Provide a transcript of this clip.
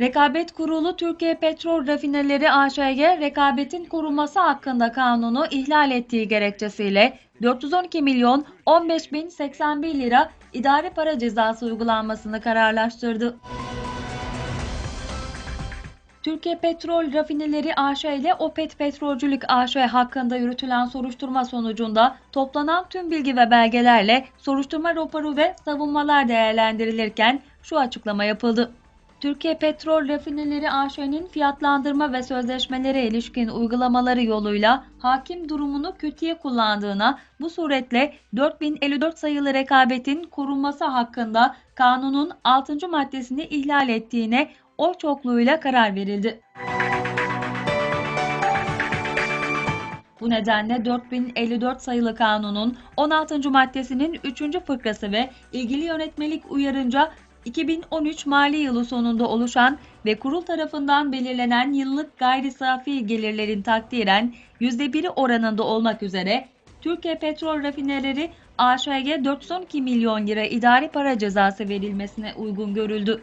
Rekabet Kurulu Türkiye Petrol Rafineleri AŞ'ye rekabetin korunması hakkında kanunu ihlal ettiği gerekçesiyle 412 milyon 15 bin 81 lira idari para cezası uygulanmasını kararlaştırdı. Türkiye Petrol Rafineleri AŞ ile Opet Petrolcülük AŞ hakkında yürütülen soruşturma sonucunda toplanan tüm bilgi ve belgelerle soruşturma raporu ve savunmalar değerlendirilirken şu açıklama yapıldı. Türkiye Petrol Rafineleri AŞ'nin fiyatlandırma ve sözleşmelere ilişkin uygulamaları yoluyla hakim durumunu kötüye kullandığına, bu suretle 4054 sayılı rekabetin korunması hakkında kanunun 6. maddesini ihlal ettiğine oy çokluğuyla karar verildi. Bu nedenle 4054 sayılı kanunun 16. maddesinin 3. fıkrası ve ilgili yönetmelik uyarınca 2013 mali yılı sonunda oluşan ve kurul tarafından belirlenen yıllık gayri safi gelirlerin takdiren %1'i oranında olmak üzere Türkiye Petrol Rafineleri AŞ'ye 412 milyon lira idari para cezası verilmesine uygun görüldü.